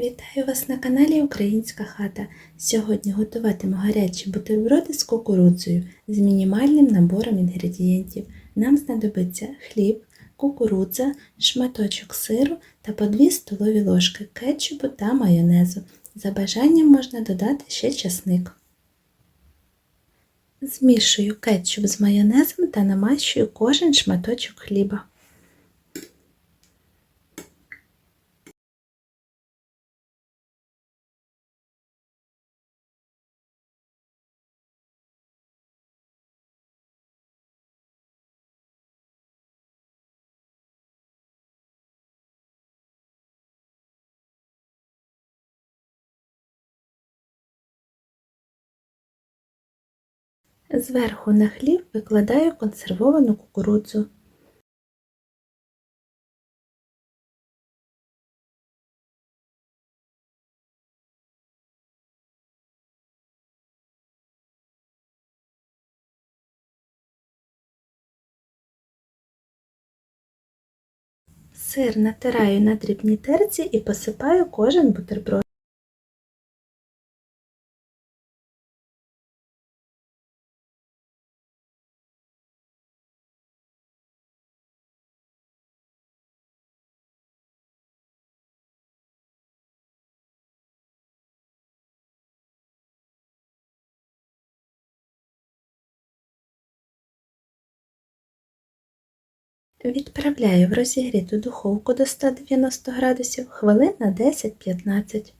Вітаю вас на каналі Українська хата. Сьогодні готуватиму гарячі бутерброди з кукурудзою з мінімальним набором інгредієнтів. Нам знадобиться хліб, кукурудза, шматочок сиру та по 2 столові ложки кетчупу та майонезу. За бажанням можна додати ще часник. Змішую кетчуп з майонезом та намащую кожен шматочок хліба. Зверху на хліб викладаю консервовану кукурудзу. Сир натираю на дрібній терці і посипаю кожен бутерброд. Відправляю в розігріту духовку до 190 градусів хвилин на 10-15.